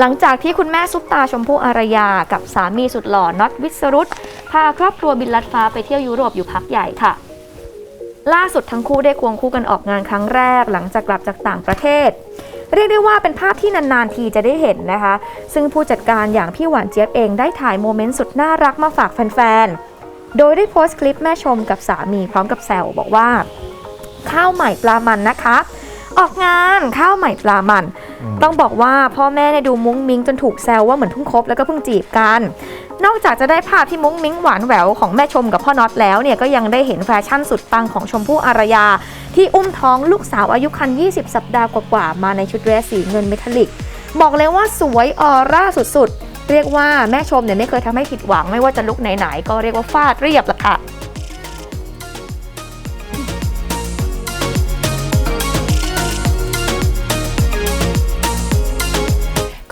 หลังจากที่คุณแม่ซุปตาชมพู่อารยา กับสามีสุดหล่อน็อตวิสรุตพาครอบครัวบินลัดฟ้าไปเที่ยวยุโรปอยู่พักใหญ่ค่ะ ล่าสุดทั้งคู่ได้ควงคู่กันออกงานครั้งแรก หลังจากกลับจากต่างประเทศ เรียกได้ว่าเป็นภาพที่นานๆทีจะได้เห็นนะคะ ซึ่งผู้จัดการอย่างพี่หวานเจี๊ยบเองได้ถ่ายโมเมนต์สุดน่ารักมาฝากแฟนๆ โดยได้โพสต์คลิปแม่ชมกับสามีพร้อมกับแซวบอกว่า ข้าวใหม่ปลามันนะคะ ออกงานข้าวใหม่ปลามัน ต้องบอกว่าพ่อแม่เนี่ยดูมุ้งมิ้งจนถูกแซวว่าเหมือนเพิ่งคบแล้วก็เพิ่งจีบกัน นอกจากจะได้ภาพที่มุ้งมิ้งหวานแหววของแม่ชมกับพ่อน็อตแล้วเนี่ยก็ยังได้เห็นแฟชั่นสุดปังของชมพู่อารยา ที่อุ้มท้องลูกสาวอายุครรภ์20 สัปดาห์กว่าๆมาในชุดเดรสสีเงินเมทัลลิก บอกเลยว่าสวยออร่าสุดๆเรียกว่าแม่ชมเนี่ยไม่เคยทำให้ผิดหวังไม่ว่าจะลุกไหนๆก็เรียกว่าฟาดเรียบละค่ะ